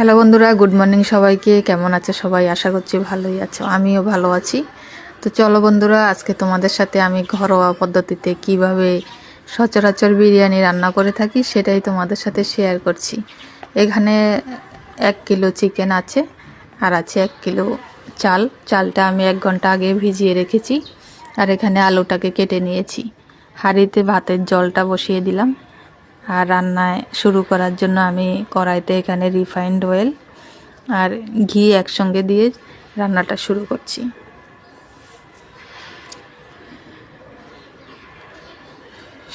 Hello বন্ধুরা, good morning সবাইকে। কেমন আছে সবাই? আশা করছি ভালোই আছো। আমিও ভালো আছি। তো চলো বন্ধুরা, আজকে তোমাদের সাথে আমি ঘরোয়া পদ্ধতিতে কীভাবে সচরাচর বিরিয়ানি রান্না করে থাকি সেটাই তোমাদের সাথে শেয়ার করছি। এখানে এক কিলো চিকেন আছে, আর আছে এক কিলো চাল। চালটা আমি এক ঘণ্টা আগে ভিজিয়ে রেখেছি, আর এখানে আলুটাকে কেটে নিয়েছি। হাঁড়িতে ভাতের জলটা বসিয়ে দিলাম। আর রান্নায় শুরু করার জন্য আমি কড়াইতে এখানে রিফাইন্ড অয়েল আর ঘি একসঙ্গে দিয়ে রান্নাটা শুরু করছি।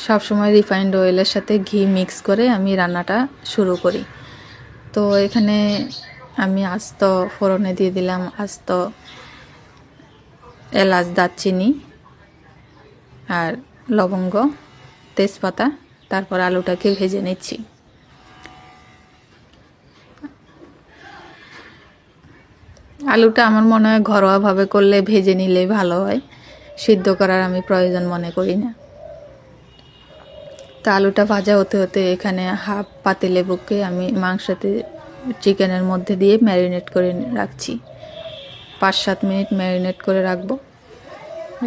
সব সময় রিফাইন্ড অয়েলের সাথে ঘি মিক্স করে আমি রান্নাটা শুরু করি। তো এখানে আমি আস্ত ফোড়নে দিয়ে দিলাম আস্ত এলাচ, দারচিনি আর লবঙ্গ, তেজপাতা তারপর আলুটাকে ভেজে নিচ্ছি। আলুটা আমার মনে হয় ঘরোয়াভাবে করলে ভেজে নিলে ভালো হয়। সিদ্ধ করার আমি প্রয়োজন মনে করি না। তা আলুটা ভাজা হতে হতে এখানে হাফ পাতি লেবুকে আমি মাংসতে চিকেনের মধ্যে দিয়ে ম্যারিনেট করে রাখছি। পাঁচ সাত মিনিট ম্যারিনেট করে রাখব।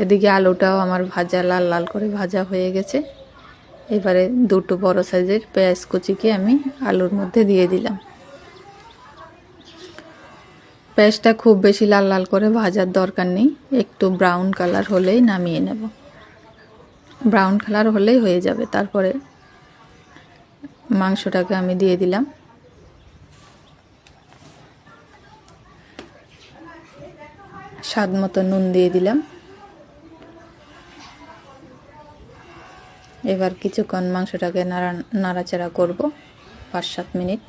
এদিকে আলুটাও আমার ভাজা লাল লাল করে ভাজা হয়ে গেছে। এবারে দুটো বড় সাইজের পেঁয়াজ কুচিকে আমি আলুর মধ্যে দিয়ে দিলাম। পেঁয়াজটা খুব বেশি লাল লাল করে ভাজার দরকার নেই, একটু ব্রাউন কালার হলেই নামিয়ে নেব। ব্রাউন কালার হলেই হয়ে যাবে, তারপরে মাংসটাকে আমি দিয়ে দিলাম। স্বাদ মতো নুন দিয়ে দিলাম। এবার কিছুক্ষণ মাংসটাকে নাড়া, নাড়াচাড়া করব পাঁচ সাত মিনিট।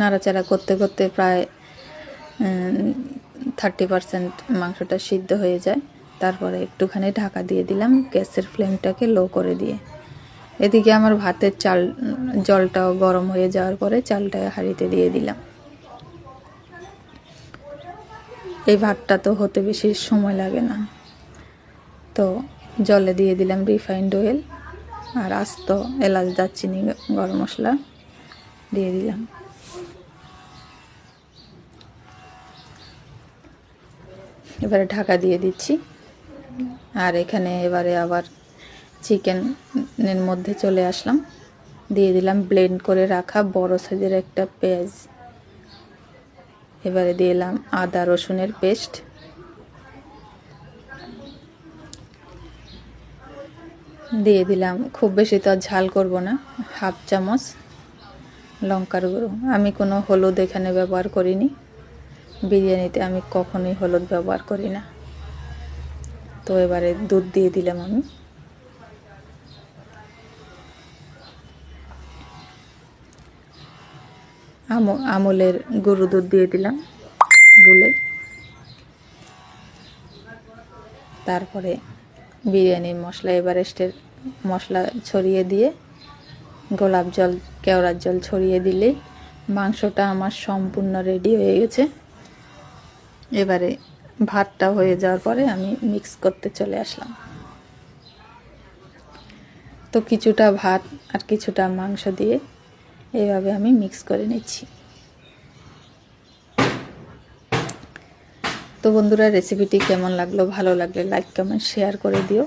নাড়াচাড়া করতে করতে প্রায় থার্টি পারসেন্ট মাংসটা সিদ্ধ হয়ে যায়। তারপরে একটুখানি ঢাকা দিয়ে দিলাম গ্যাসের ফ্লেমটাকে লো করে দিয়ে। এদিকে আমার ভাতের চাল, জলটাও গরম হয়ে যাওয়ার পরে চালটা হাঁড়িতে দিয়ে দিলাম। এই ভাতটা তো হতে বেশি সময় লাগে না। তো জলে দিয়ে দিলাম রিফাইন্ড অয়েল আর আস্ত এলাচ দারচিনি, গরম মশলা দিয়ে দিলাম। এবারে ঢাকা দিয়ে দিচ্ছি। আর এখানে এবারে আবার চিকেনের মধ্যে চলে আসলাম। দিয়ে দিলাম ব্লেন্ড করে রাখা বড় সাইজের একটা পেঁয়াজ। এবারে দিলাম আদা, রসুনের পেস্ট। দিয়ে দিলাম, খুব বেশি তো আর ঝাল করব না, হাফ চামচ লঙ্কার গুঁড়ো। আমি কোনো হলুদ এখানে ব্যবহার করিনি, বিরিয়ানিতে আমি কখনোই হলুদ ব্যবহার করি না। তো এবারে দুধ দিয়ে দিলাম আমি। আমলের গরু দুধ দিয়ে দিলাম, গুলে। তারপরে বিরিয়ানির মশলা, এভারেস্টের মশলা ছড়িয়ে দিয়ে, গোলাপ জল, কেওড়ার জল ছড়িয়ে দিলেই মাংসটা আমার সম্পূর্ণ রেডি হয়ে গেছে। এবারে ভাতটা হয়ে যাওয়ার পরে আমি মিক্স করতে চলে আসলাম। তো কিছুটা ভাত আর কিছুটা মাংস দিয়ে এইভাবে আমি মিক্স করে নিচ্ছি। তো বন্ধুরা রেসিপিটি কেমন লাগল? ভালো লাগলে লাইক কমেন্ট শেয়ার করে দিও।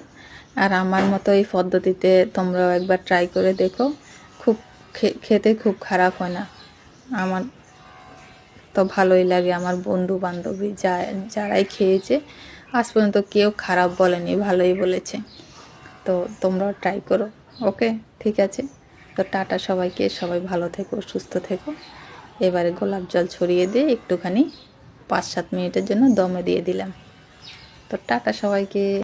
আর আমার মতো এই পদ্ধতিতে তোমরাও একবার ট্রাই করে দেখো। খুব খেতে খুব খারাপ হয় না। আমার তো ভালোই লাগে, আমার বন্ধু বান্ধবী যা যারাই খেয়েছে, আজ পর্যন্ত কেউ খারাপ বলেনি, ভালোই বলেছে। তো তোমরাও ট্রাই করো ওকে ঠিক আছে? তো টাটা সবাইকে, সবাই ভালো থেকো, সুস্থ থেকো। এবারে গোলাপ জল ছড়িয়ে দিয়ে একটুখানি পাঁচ সাত মিনিটের জন্য দমে দিয়ে দিলাম। তো টাটা সবাইকে।